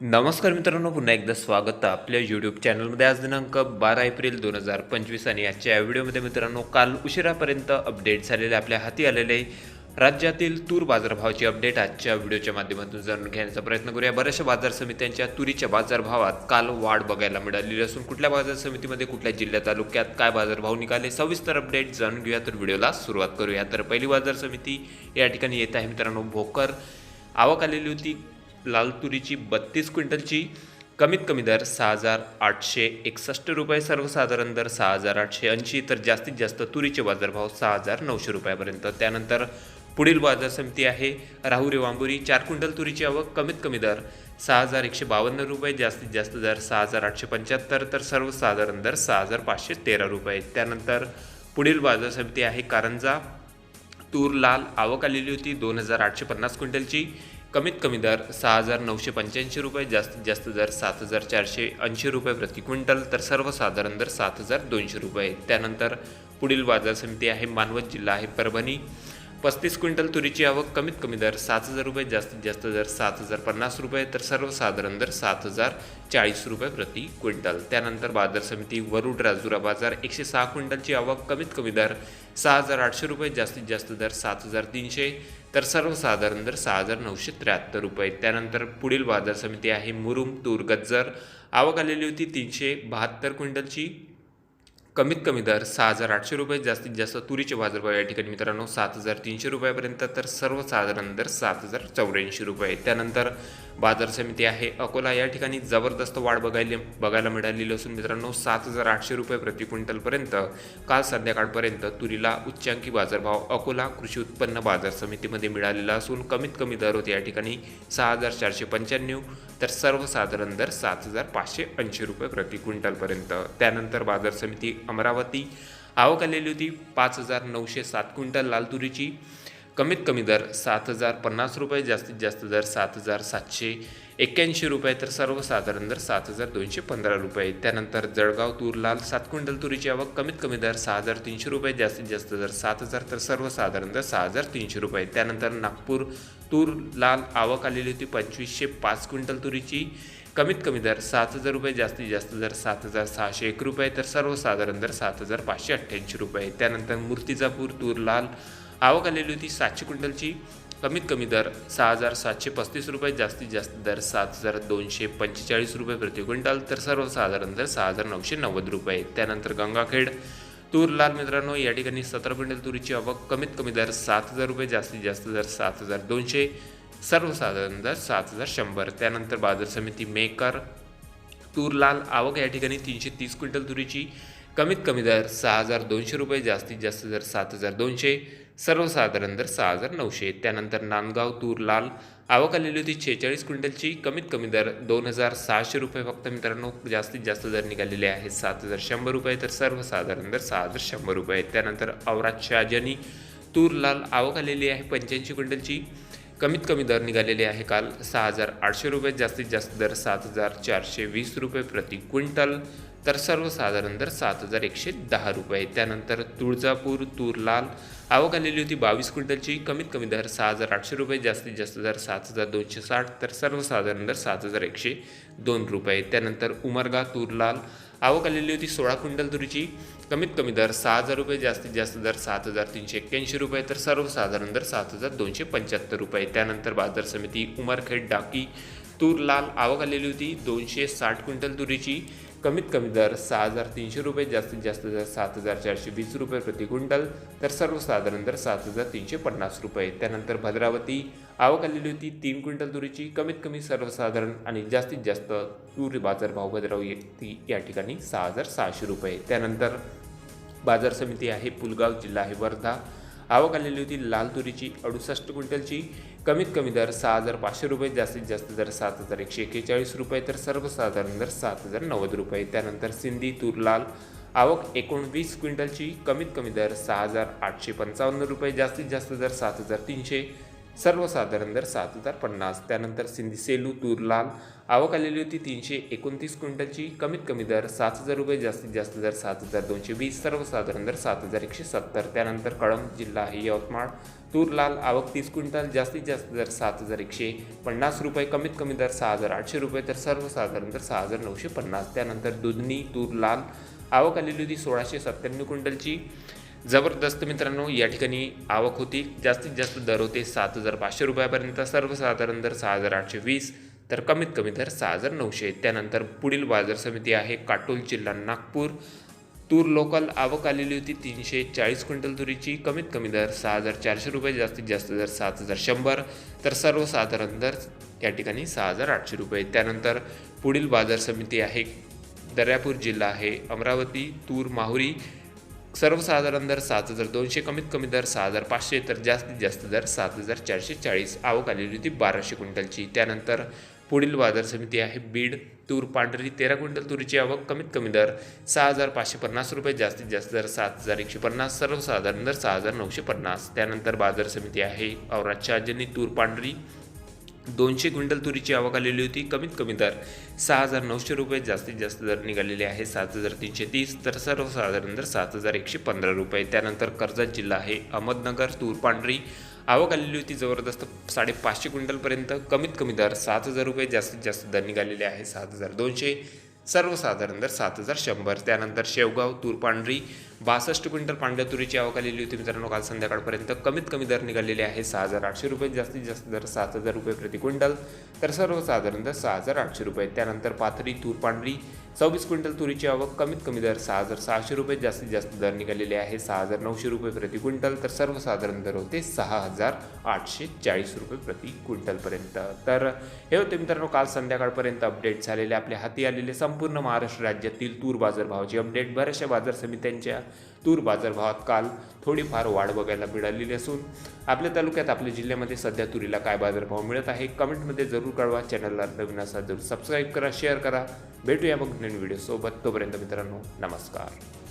नमस्कार मित्रांनो पुन्हा एकदा स्वागत आहे आपल्या यूट्यूब चॅनलमध्ये आज दिनांक बारा एप्रिल दोन हजार पंचवीस आणि आजच्या या व्हिडिओमध्ये मित्रांनो काल उशिरापर्यंत अपडेट झालेले आपल्या हाती आलेले राज्यातील तूर बाजारभावाची अपडेट आजच्या व्हिडिओच्या माध्यमातून जाणून घेण्याचा प्रयत्न करूया. बऱ्याचशा बाजार समित्यांच्या तुरीच्या बाजारभावात काल वाढ बघायला मिळालेली असून कुठल्या बाजार समितीमध्ये कुठल्या जिल्ह्या तालुक्यात काय बाजारभाव निघाले सविस्तर अपडेट जाणून घेऊया. तर व्हिडिओला सुरुवात करूया. तर पहिली बाजार समिती या ठिकाणी येत आहे मित्रांनो भोकर. आवक आलेली होती लाल तुरीची बत्तीस क्विंटलची कमीत कमी दर सहा हजार आठशे एकसष्ट रुपये सर्वसाधारण दर सहा हजार आठशे ऐंशी तर जास्तीत जास्त तुरीचे बाजारभाव सहा हजार नऊशे रुपयापर्यंत. त्यानंतर पुढील बाजार समिती आहे राहुरी वांबुरी. चार क्विंटल तुरीची आवक कमीत कमी दर सहा हजार एकशे बावन्न रुपये जास्तीत जास्त दर सहा हजार आठशे पंच्याहत्तर तर सर्वसाधारण दर सहा हजार पाचशे तेरा रुपये. त्यानंतर पुढील बाजार समिती आहे कारंजा. तूर लाल आवक आलेली होती दोन हजार आठशे पन्नास क्विंटलची. कमीत कमी दर सहा हजार नऊशे पंच्याऐंशी रुपये जास्तीत जास्त दर सात हजार चारशे ऐंशी रुपये प्रति क्विंटल तर सर्वसाधारण दर सात हजार दोनशे रुपये. त्यानंतर पुढील बाजार समिती आहे मानवत जिल्हा आहे परभणी. पस्तीस क्विंटल तुरीची आवक कमीत कमी दर सात हजार रुपये जास्तीत जास्त दर सात हजार पन्नास रुपये तर सर्वसाधारण दर सात हजार चाळीस रुपये प्रति क्विंटल. त्यानंतर बाजार समिती वरुड राजुरा बाजार एकशे सहा क्विंटलची आवक कमीत कमी दर सहा हजार आठशे रुपये जास्तीत जास्त दर सात हजार तीनशे तर सर्वसाधारण दर सहा हजार नऊशे त्र्याहत्तर रुपये. त्यानंतर पुढील बाजार समिती आहे मुरुम तूर गज्जर. आवक आलेली होती तीनशे बहात्तर क्विंटलची. कमीत कमी दर सहा हजार आठशे रुपये जास्तीत जास्त तुरीचे बाजारभाव या ठिकाणी मित्रांनो सात हजार तीनशे रुपयापर्यंत तर सर्वसाधारण दर सात हजार चौऱ्याऐंशी रुपये त्यानंतर बाजार समिती आहे अकोला. या ठिकाणी जबरदस्त वाढ बघायला बघायला मिळालेली असून मित्रांनो सात हजार आठशे रुपये प्रति क्विंटलपर्यंत काल संध्याकाळपर्यंत तुरीला उच्चांकी बाजारभाव अकोला कृषी उत्पन्न बाजार समितीमध्ये मिळालेला असून कमीत कमी दर होते या ठिकाणी सहा हजार चारशे पंच्याण्णव तर सर्वसाधारण दर सात हजार पाचशे ऐंशी रुपये प्रति क्विंटलपर्यंत. त्यानंतर बाजार समिती अमरावती. आवक आलेली होती पाच हजार नऊशे सात क्विंटल लाल तुरीची. कमीत कमी दर सात हजार पन्नास रुपये जास्तीत जास्त दर सात हजार सातशे एक्क्याऐंशी रुपये तर सर्वसाधारण दर सात हजार दोनशे पंधरा रुपये. त्यानंतर जळगाव तूर लाल सात क्विंटल तुरीची आवक कमीत कमी दर सहा हजार तीनशे रुपये जास्तीत जास्त दर सात हजार तर सर्वसाधारण दर सहा हजार तीनशे रुपये. त्यानंतर नागपूर तूर लाल आवक आलेली होती पंचवीसशे पाच क्विंटल तुरीची. कमीत कमी दर सात हजार रुपये जास्तीत जास्त दर सात हजार सहाशे एक रुपये तर सर्वसाधारण दर सात हजार पाचशे अठ्ठ्याऐंशी रुपये. त्यानंतर मूर्तिजापूर तूर लाल आवक आलेली होती सातशे क्विंटलची. कमीत कमी दर सहा हजार सातशे पस्तीस रुपये जास्तीत जास्त दर सात हजार दोनशे पंचेचाळीस रुपये प्रति क्विंटल तर सर्वसाधारण दर सहा हजार नऊशे नव्वद रुपये. त्यानंतर गंगाखेड तूर लाल मित्रांनो या ठिकाणी सतरा क्विंटल तुरीची आवक कमीत कमी दर सात हजार रुपये जास्तीत जास्त दर सात हजार दोनशे. सर्वसाधारण दर सात हजार शंभर. त्यानंतर बाजार समिती मेकर तूर लाल आवक या ठिकाणी तीनशे तीस क्विंटल तुरीची. कमीत कमी दर सहा हजार दोनशे रुपये जास्तीत जास्त दर सात हजार दोनशे. सर्वसाधारण दर सहा हजार नऊशे. त्यानंतर नांदगाव तूर लाल आवक आलेली होती छेचाळीस क्विंटलची. कमीत कमी दर दोन हजार सहाशे रुपये फक्त मित्रांनो. जास्तीत जास्त दर निघालेले आहेत सात हजार शंभर रुपये तर सर्वसाधारण दर सहा हजार शंभर रुपये. त्यानंतर औरात शहाजनी तूर लाल आवक आलेली आहे पंच्याऐंशी क्विंटलची. कमीत कमी दर निघालेले आहे काल सहा हजार आठशे रुपये जास्तीत जास्त दर सात हजार चारशे वीस रुपये प्रति क्विंटल. तर सर्वसाधारण दर सात हजार एकशे दहा रुपये. त्यानंतर तुळजापूर तूर लाल आवक आलेली होती बावीस क्विंटलची. कमीत कमी दर सहा हजार आठशे रुपये जास्तीत जास्त दर सात हजार दोनशे साठ तर सर्वसाधारण दर सात हजार एकशे दोन रुपये. त्यानंतर उमरगा तूर लाल आवक आलेली होती सोळा क्विंटल तुरीची. कमीत कमी दर सहा हजार रुपये जास्तीत जास्त दर सात हजार तीनशे एक्क्याऐंशी रुपये तर सर्वसाधारण दर सात हजार दोनशे पंच्याहत्तर रुपये. त्यानंतर बाजार समिती उमरखेड डाकी तूर लाल आवक आलेली होती दोनशे साठ क्विंटल तुरीची. कमीत कमी दर सहा हजार तीनशे रुपये जास्तीत जास्त दर सात हजार चारशे वीस रुपये प्रति क्विंटल तर सर्वसाधारण दर सात हजार तीनशे पन्नास रुपये. त्यानंतर भद्रावती आवक आलेली होती तीन क्विंटल तुरीची कमीत कमी सर्वसाधारण आणि जास्तीत जास्त तुरी बाजारभाव भद्रावती या ठिकाणी सहा हजार सहाशे रुपये. त्यानंतर बाजार समिती आहे पुलगाव जिल्हा आहे वर्धा. आवक आलेली होती लाल तुरीची अडुसष्ट क्विंटलची. कमीत कमी दर सहा हजार पाचशे रुपये जास्तीत जास्त दर सात हजार एकशे एक्केचाळीस रुपये तर सर्वसाधारण दर सात हजार नव्वद रुपये. त्यानंतर सिंधी तूर लाल. आवक एकोणवीस क्विंटलची कमीत कमी दर सहा हजार आठशे पंचावन्न रुपये जास्तीत जास्त दर सात हजार तीनशे. सर्वसाधारण दर सात हजार पन्नास. त्यानंतर सिंधी सेलू तूर लाल. आवक आलेली होती तीनशे एकोणतीस क्विंटलची. कमीत कमी दर सात हजार रुपये जास्तीत जास्त दर सात हजार दोनशे वीस सर्वसाधारण दर सात हजार एकशे सत्तर. त्यानंतर कळंब जिल्हा आहे यवतमाळ. तूर लाल आवक तीस क्विंटल जास्तीत जास्त दर सात हजार एकशे पन्नास रुपये कमीत कमी दर सहा हजार आठशे रुपये तर सर्वसाधारण दर सहा हजार नऊशे पन्नास. त्यानंतर दुधनी तूर लाल. आवक आलेली होती सोळाशे सत्त्याण्णव क्विंटलची. जबरदस्त मित्रांनो या ठिकाणी आवक होती. जास्तीत जास्त दर होते सात हजार पाचशे रुपयापर्यंत सर्वसाधारण दर सहा हजार आठशे वीस तर कमीत कमी दर सहा हजार नऊशे. त्यानंतर पुढील बाजार समिती आहे काटोल जिल्हा नागपूर. तूर लोकल आवक आलेली होती तीनशे चाळीस क्विंटल तुरीची. कमीत कमी दर सहा हजार चारशे रुपये जास्तीत जास्त दर सात हजार शंभर. तर सर्वसाधारण दर या ठिकाणी सहा हजार आठशे रुपये. त्यानंतर पुढील बाजार समिती आहे दर्यापूर जिल्हा आहे अमरावती तूर माहुरी. सर्वसाधारण दर सात हजार दोनशे कमीत कमी दर सहा हजार पाचशे तर जास्तीत जास्त दर सात हजार चारशे चाळीस आवक आलेली होती बाराशे क्विंटलची. त्यानंतर पुढील बाजार समिती आहे बीड तूर पांढरी तेरा क्विंटल तुरीची आवक कमीत कमी दर सहा हजार पाचशे पन्नास रुपये जास्तीत जास्त दर सात हजार एकशे पन्नास सर्वसाधारण दर सहा हजार नऊशे पन्नास. त्यानंतर बाजार समिती आहे औरातच्या अजनी तूर पांढरी दोनशे क्विंटल तुरीची आवक आलेली होती कमीत कमी दर सहा हजार नऊशे रुपये जास्तीत जास्त दर निघालेले आहे सात हजार तीनशे तीस तर सर्वसाधारण दर सात हजार एकशे पंधरा रुपये. त्यानंतर कर्जत जिल्हा आहे अहमदनगर तूर पांढरी आवक आलेली होती जबरदस्त साडेपाचशे क्विंटलपर्यंत कमीत कमी दर सात हजार रुपये जास्तीत जास्त दर निघालेले आहे सात हजार दोनशे सर्वसाधारण दर सात हजार शंभर. त्यानंतर शेवगाव तूर पांढरी बासष्ट क्विंटल पांढऱ्या तुरीची आवक आलेली होती मित्रांनो काल संध्याकाळपर्यंत. कमीत कमी दर निघालेले आहे सहा हजार आठशे रुपये जास्तीत जास्त दर सात हजार रुपये प्रति क्विंटल. तर सर्वसाधारण दर सहा हजार आठशे रुपये. त्यानंतर पाथरी तूर पांढरी चौवीस क्विंटल तुरीची आवक कमीत कमी दर सहा हजार सहाशे रुपये जास्तीत जास्त दर निघालेले आहे सहा हजार नऊशे रुपये प्रति क्विंटल. तर सर्वसाधारण दर होते सहा हजार आठशे चाळीस रुपये प्रति क्विंटलपर्यंत. तर हे होते मित्रांनो काल संध्याकाळपर्यंत अपडेट झालेले आपल्या हाती आलेले संपूर्ण महाराष्ट्र राज्यातील तूर बाजारभावाची अपडेट बऱ्याचशा बाजार समित्यांच्या तूर बाजारभावात काल थोडीफार वाढ बघायला मिळालेली असून आपल्या तालुक्यात आपल्या जिल्ह्यामध्ये सध्या तुरीला काय बाजारभाव मिळत आहे कमेंटमध्ये जरूर कळवा. चॅनलला नवीन असा जरूर सबस्क्राईब करा शेअर करा. भेटूया मग नवीन व्हिडिओ सोबत. तोपर्यंत मित्रांनो नमस्कार.